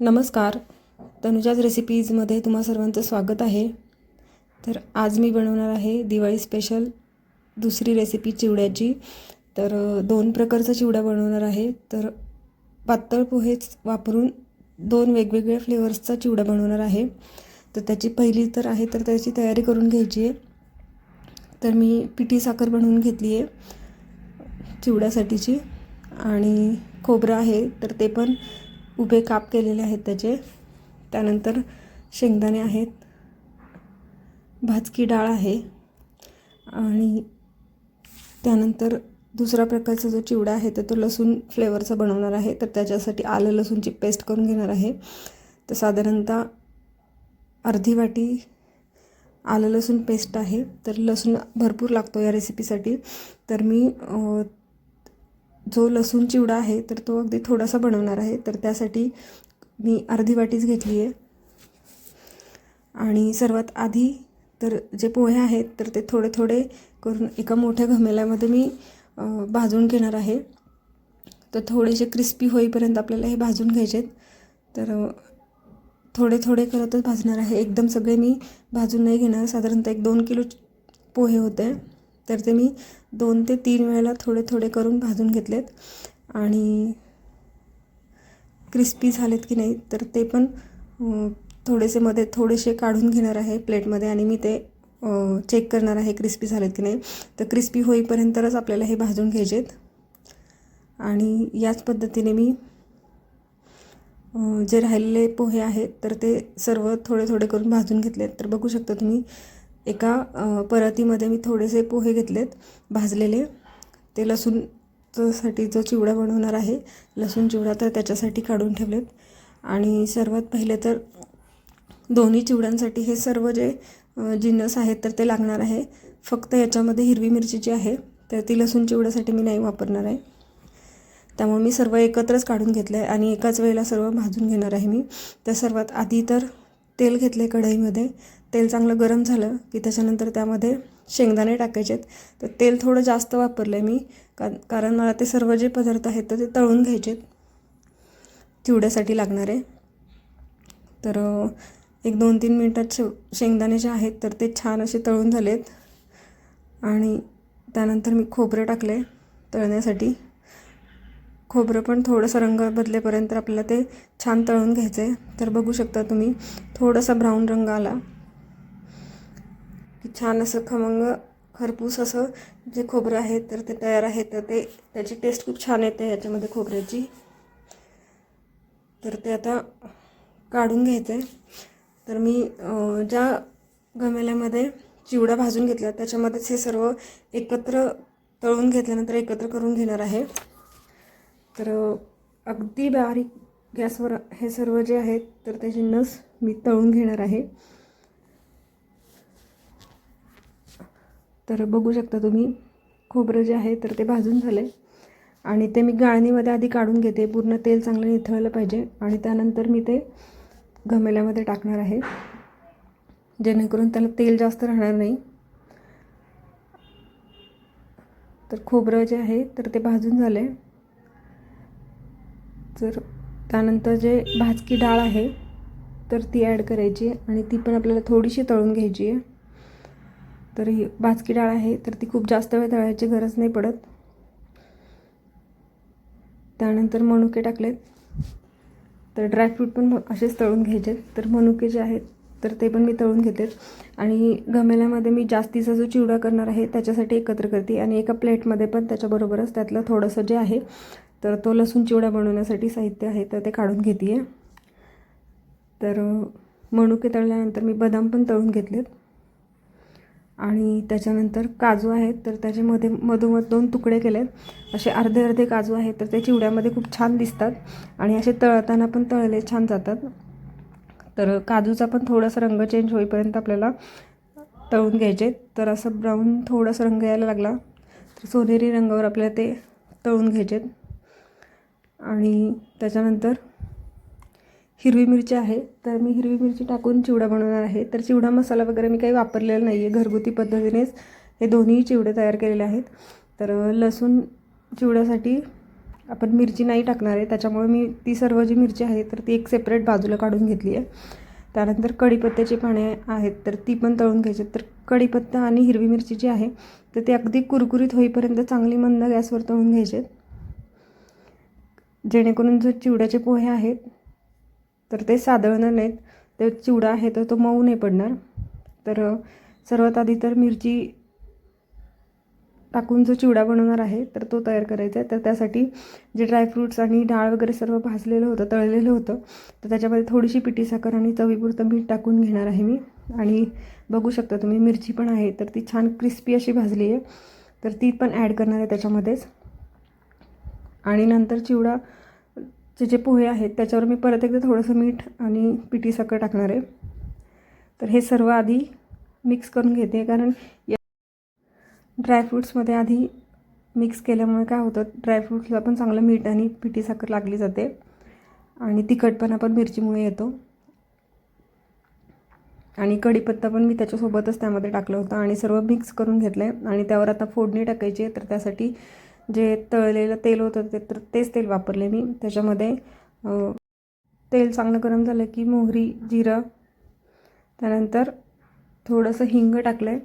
नमस्कार. तनुजाज रेसिपीजमध्ये तुम्हा सर्वांचं स्वागत आहे. तर आज मी बनवणार आहे दिवाळी स्पेशल दुसरी रेसिपी चिवड्याची. तर दोन प्रकारचा चिवडा बनवणार आहे. तर पातळ पोहेच वापरून दोन वेगवेगळ्या फ्लेवर्सचा चिवडा बनवणार आहे. तर त्याची पहिली तर आहे तर त्याची तयारी करून घ्यायची आहे. तर मी पिठी साखर बनवून घेतली आहे चिवड्यासाठीची. आणि खोबरं आहे तर ते पण उभे काप केलेले आहेत त्याचे. त्यानंतर शेंगदाणे आहेत. भाजकी डाळ आहे. आणि त्यानंतर दुसरा प्रकारचा जो चिवडा आहे तर तो लसूण फ्लेवरचा बनवणार आहे. तर त्याच्यासाठी आलं लसूणची पेस्ट करून घेणार आहे. तर साधारणतः अर्धी वाटी आलं लसूण पेस्ट आहे. तर लसूण भरपूर लागतो या रेसिपीसाठी तर मी जो लसूण चिवडा आहे तर तो अगदी थोडासा बनवणार आहे. तर त्यासाठी मी अर्धी वाटीच घेतली आहे. आणि सर्वात आधी तर जे पोहे आहेत तर ते थोडे थोडे करून एका मोठ्या घमेल्यामध्ये मी भाजून घेणार आहे. तर थोडेसे क्रिस्पी होईपर्यंत आपल्याला हे भाजून घ्यायचे आहेत तर थोडे थोडे करतच भाजणार आहे. एकदम सगळे मी भाजून नाही घेणार. साधारणतः एक दोन किलो पोहे होते. तर ते मी दोन ते तीन वेळेला थोडे थोडे करून भाजून घेतलेत. आणि क्रिस्पी झालेत की नाही तर ते पण थोडेसे मध्ये थोडेसे काढून घेणार आहे प्लेटमध्ये आणि मी ते चेक करणार आहे क्रिस्पी झालेत की नाही. तर क्रिस्पी होईपर्यंतच आपल्याला हे भाजून घ्यायचेत. आणि याच पद्धतीने मी जे राहिलेले पोहे आहेत तर ते सर्व थोडे थोडे करून भाजून घेतलेत. तर बघू शकता तुम्ही एका परातीमध्ये मी थोडेसे पोहे घेतलेत भाजलेले. ते लसूणसाठी जो चिवडा बनवणार आहे लसूण चिवडा तर त्याच्यासाठी काढून ठेवलेत. आणि सर्वात पहिले तर दोन्ही चिवड्यांसाठी हे सर्व जे जिन्नस आहेत तर ते लागणार आहे. फक्त याच्यामध्ये हिरवी मिरची जी आहे तर ती लसूण चिवड्यासाठी मी नाही वापरणार आहे. त्यामुळे मी सर्व एकत्रच काढून घेतलं आहे आणि एकाच वेळेला सर्व भाजून घेणार आहे मी. तर सर्वात आधी तर तेल घेतलं आहे कढईमध्ये तेल चांगलं गरम झालं की त्याच्यानंतर त्यामध्ये शेंगदाणे टाकायचे आहेत. तर तेल थोडं जास्त वापरलं आहे मी का कारण मला ते सर्व जे पदार्थ आहेत तर ते तळून घ्यायचे आहेत चिवड्यासाठी लागणारे. तर एक दोन तीन मिनटात शे शेंगदाणे जे आहेत तर ते छान असे तळून झालेत. आणि त्यानंतर मी खोबरं टाकले तळण्यासाठी. खोबरं पण थोडंसं रंग बदलेपर्यंत आपल्याला ते छान तळून घ्यायचं आहे तर बघू शकता तुम्ही थोडासा ब्राऊन रंग आला. की छान असं खमंग खरपूस असं जे खोबरं आहे तर ते तयार आहे. तर ते त्याची टेस्ट खूप छान येते याच्यामध्ये खोबऱ्याची. तर ते आता काढून घ्यायचं आहे तर मी ज्या गमेल्यामध्ये चिवडा भाजून घेतला त्याच्यामध्येच हे सर्व एकत्र तळून घेतल्यानंतर एकत्र करून घेणार आहे. तर अगदी बारीक गॅसवर हे सर्व जे आहेत तर त्याची नस मी तळून घेणार आहे. तर बघू शकता तुम्ही खोबरं जे आहे तर ते भाजून झाले आणि ते मी गाळणीमध्ये आधी काढून घेते पूर्ण तेल चांगलं निथळलं पाहिजे. आणि त्यानंतर मी ते घमेल्यामध्ये टाकणार आहे जेणेकरून त्याला तेल जास्त राहणार नाही. तर खोबरं जे आहे तर ते भाजून झाले तर त्यानंतर जे भाजकी डाळ आहे तर ती ॲड करायची आणि ती पण आपल्याला थोडीशी तळून घ्यायची आहे. तर ही भाजकी डाळ आहे तर ती खूप जास्त वेळ तळायची गरज नाही पडत. त्यानंतर मनुके टाकलेत. तर ड्रायफ्रूट पण असेच तळून घ्यायचे तर मनुके जे आहेत तर ते पण मी तळून घेते. आणि गमेल्यामध्ये मी जास्तीचा जो चिवडा करणार आहे त्याच्यासाठी एकत्र करते. आणि एका प्लेटमध्ये पण त्याच्याबरोबरच त्यातलं थोडंसं जे आहे तर तो लसूण चिवडा बनवण्यासाठी साहित्य आहे तर ते काढून घेते आहे तर मनुके तळल्यानंतर मी बदाम पण तळून घेतलेत. आणि त्याच्यानंतर काजू आहेत तर त्याच्यामध्ये मधोमध दोन तुकडे केलेत. असे अर्धे अर्धे काजू आहेत तर ते चिवड्यामध्ये खूप छान दिसतात आणि असे तळताना पण तळले छान जातात. तर काजूचा पण थोडासा रंग चेंज होईपर्यंत आपल्याला तळून घ्यायचे. तर असं ब्राऊन थोडासा रंग यायला लागला तर सोनेरी रंगावर आपल्याला ते तळून घ्यायचे आणि त्याच्यानंतर हिरवी मिरची आहे तर मी हिरवी मिरची टाकून चिवडा बनवणार आहे. तर चिवडा मसाला वगैरे मी काही वापरलेला नाही आहे घरगुती पद्धतीनेच हे दोन्ही चिवडे तयार केलेले आहेत. तर लसूण चिवड्यासाठी आपण मिरची नाही टाकणार आहे त्याच्यामुळे मी ती सर्व जी मिरची आहे तर ती एक सेपरेट बाजूला काढून घेतली आहे. त्यानंतर कढीपत्त्याची पाने आहेत तर ती पण तळून घ्यायची तर कढीपत्ता आणि हिरवी मिरची जी आहे तर ती अगदी कुरकुरीत होईपर्यंत चांगली मंद गॅसवर तळून घ्यायचे जेणेकरून जो चिवड्याचे पोहे आहेत तर ते सादळणार नाहीत. ते चिवडा आहे तर तो मऊ नाही पडणार. तर सर्वात आधी तर मिरची टाकून जो चिवडा बनवणार आहे तर तो तयार करायचा आहे. तर त्यासाठी जे ड्रायफ्रूट्स आणि डाळ वगैरे सर्व भाजलेलं होतं तळलेलं होतं तर त्याच्यामध्ये थोडीशी पिठी साखर आणि चवीपुरतं मीठ टाकून घेणार आहे मी. आणि बघू शकता तुम्ही मिरची पण आहे तर ती छान क्रिस्पी अशी भाजली आहे. तर ती पण ॲड करणार आहे त्याच्यामध्येच. आणि नंतर चिवडा जे जे पोहे आहेत त्याच्यावर मी परत एकदा थोडंसं मीठ आणि पिठी साखर टाकणार आहे. तर हे सर्व आधी मिक्स करून घेते कारण या ड्रायफ्रूट्समध्ये आधी मिक्स केल्यामुळे काय होतं ड्रायफ्रूट्सला पण चांगलं मीठ आणि पिठी साखर लागली जाते आणि तिखटपणा पण मिरचीमुळे येतो. आणि कढीपत्ता पण मी त्याच्यासोबतच त्यामध्ये टाकलं होतं आणि सर्व मिक्स करून घेतलं आहे आणि त्यावर आता फोडणी टाकायची आहे तर त्यासाठी जे तळलेलं तेल होतं ते तर तेच तेल वापरले मी. त्याच्यामध्ये तेल चांगलं गरम झालं की मोहरी जिरं त्यानंतर थोडंसं हिंग टाकलं आहे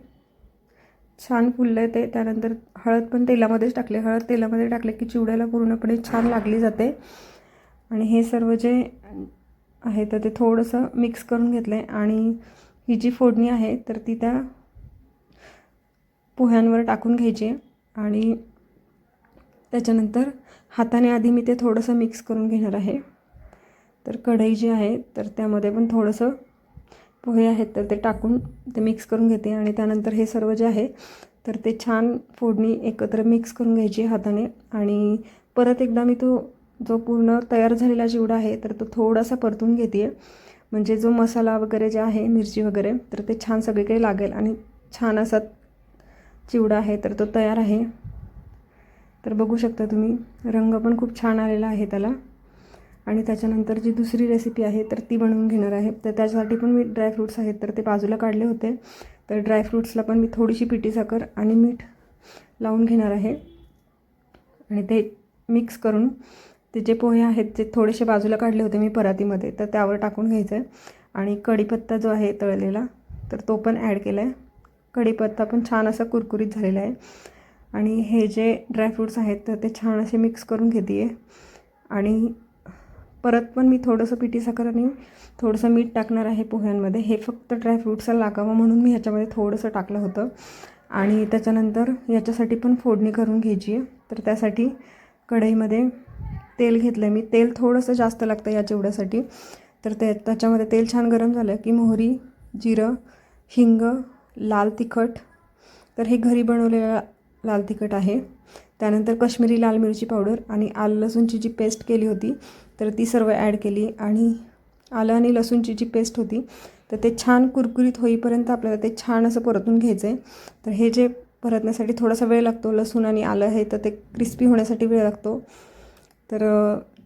छान फुललं आहे ते. त्यानंतर हळद पण तेलामध्येच टाकले हळद तेलामध्ये टाकले की चिवड्याला पूर्णपणे छान लागली जाते. आणि हे सर्व जे आहे तर ते थोडंसं मिक्स करून घेतलं आहे आणि ही जी फोडणी आहे तर ती त्या पोह्यांवर टाकून घ्यायची. आहे आणि त्याच्यानंतर हाताने आधी मी ते थोडंसं मिक्स करून घेणार आहे. तर कढई जी आहे तर त्यामध्ये पण थोडंसं पोहे आहेत तर ते टाकून ते मिक्स करून घेते. आणि त्यानंतर हे सर्व जे आहे तर ते छान फोडणी एकत्र मिक्स करून घ्यायची हाताने. आणि परत एकदा मी तो जो पूर्ण तयार झालेला चिवडा आहे तर तो थोडासा परतून घेते आहे म्हणजे जो मसाला वगैरे जे आहे मिरची वगैरे तर ते छान सगळीकडे लागेल. आणि छान असा चिवडा आहे तर तो तयार आहे. तर बघू शकता तुम्ही रंग पण खूप छान आलेला आहे त्याला. आणि त्याच्यानंतर जी दुसरी रेसिपी आहे तर ती बनवून घेणार आहे. तर त्याच्यासाठी पण मी ड्रायफ्रूट्स आहेत तर ते बाजूला काढले होते. तर ड्रायफ्रूट्सला पण मी थोडीशी पिठी साखर आणि मीठ लावून घेणार आहे. आणि ते मिक्स करून ते जे पोहे आहेत ते थोडेसे बाजूला काढले होते मी परातीमध्ये तर त्यावर टाकून घ्यायचं आहे आणि कढीपत्ता जो आहे तळलेला तर तो पण ॲड केला आहे कढीपत्ता पण छान असा कुरकुरीत झालेला आहे. आणि हे जे ड्रायफ्रूट्स आहेत तर ते छान असे मिक्स करून घेते आहे आणि परत पण मी थोडंसं पिठी साखर आणि थोडंसं मीठ टाकणार आहे पोह्यांमध्ये. हे फक्त ड्रायफ्रूट्सला लागावं म्हणून मी ह्याच्यामध्ये थोडंसं टाकलं होतं. आणि त्याच्यानंतर याच्यासाठी पण फोडणी करून घ्यायची आहे. तर त्यासाठी कढईमध्ये तेल घेतलं मी. तेल थोडंसं जास्त लागतं या चिवड्यासाठी. तर ते त्याच्यामध्ये तेल छान गरम झालं की मोहरी जिरं हिंग लाल तिखट. तर हे घरी बनवलेलं लाल तिखट आहे. त्यानंतर कश्मीरी लाल मिरची पावडर आणि आलं लसूणची जी पेस्ट केली होती तर ती सर्व ॲड केली आणि आलं आणि लसूणची जी पेस्ट होती तर ते छान कुरकुरीत होईपर्यंत आपल्याला ते छान असं परतून घ्यायचं आहे तर हे जे परतण्यासाठी थोडासा वेळ लागतो लसूण आणि आलं हे तर ते क्रिस्पी होण्यासाठी वेळ लागतो. तर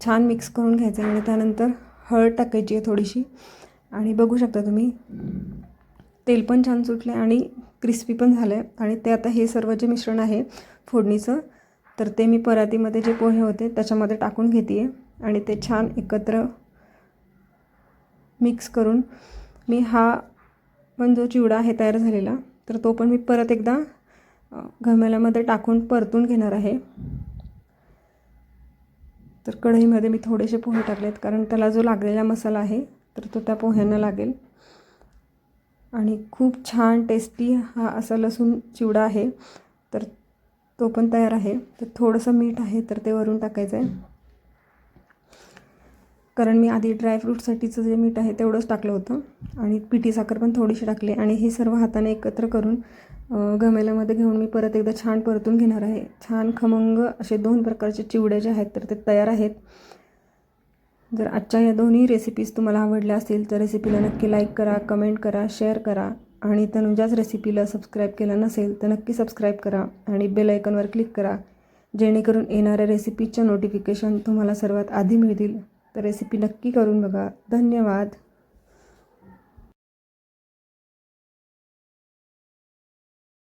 छान मिक्स करून घ्यायचं आहे आणि त्यानंतर हळद टाकायची आहे थोडीशी. आणि बघू शकता तुम्ही तेल पण छान सुटले आणि क्रिस्पी पण झालं आहे आणि ते आता हे सर्व जे मिश्रण आहे फोडणीचं तर ते मी परातीमध्ये जे पोहे होते त्याच्यामध्ये टाकून घेते आहे आणि ते छान एकत्र मिक्स करून मी हा पण जो चिवडा आहे तयार झालेला तर तो पण मी परत एकदा घमेल्यामध्ये टाकून परतून घेणार आहे. तर कढईमध्ये मी थोडेसे पोहे टाकलेत कारण त्याला जो लागलेला मसाला आहे तर तो त्या पोह्यांना लागेल. आणि खूप छान टेस्टी हा असा लसूण चिवडा आहे. तर तो पण तयार आहे. तर थोडंसं मीठ आहे तर ते वरून टाकायचं आहे. कारण मी आधी ड्रायफ्रूटसाठीचं जे मीठ आहे तेवढंच टाकलं होतं. आणि पिठी साखर पण थोडीशी टाकली आणि हे सर्व हाताने एकत्र करून गमेल्यामध्ये घेऊन मी परत एकदा छान परतून घेणार आहे. छान खमंग असे दोन प्रकारचे चिवडे जे आहेत तर ते तयार आहेत. जर आजच्या या दोन्ही रेसिपीज तुम्हाला आवडल्या असतील तर रेसिपीला नक्की लाईक करा कमेंट करा शेअर करा. आणि तनुजाच रेसिपीला सबस्क्राईब केलं नसेल तर नक्की सबस्क्राईब करा आणि बेल आयकॉनवर क्लिक करा. जेणेकरून येणाऱ्या रेसिपीच्या नोटिफिकेशन तुम्हाला सर्वात आधी मिळतील. तर रेसिपी नक्की करून बघा. धन्यवाद.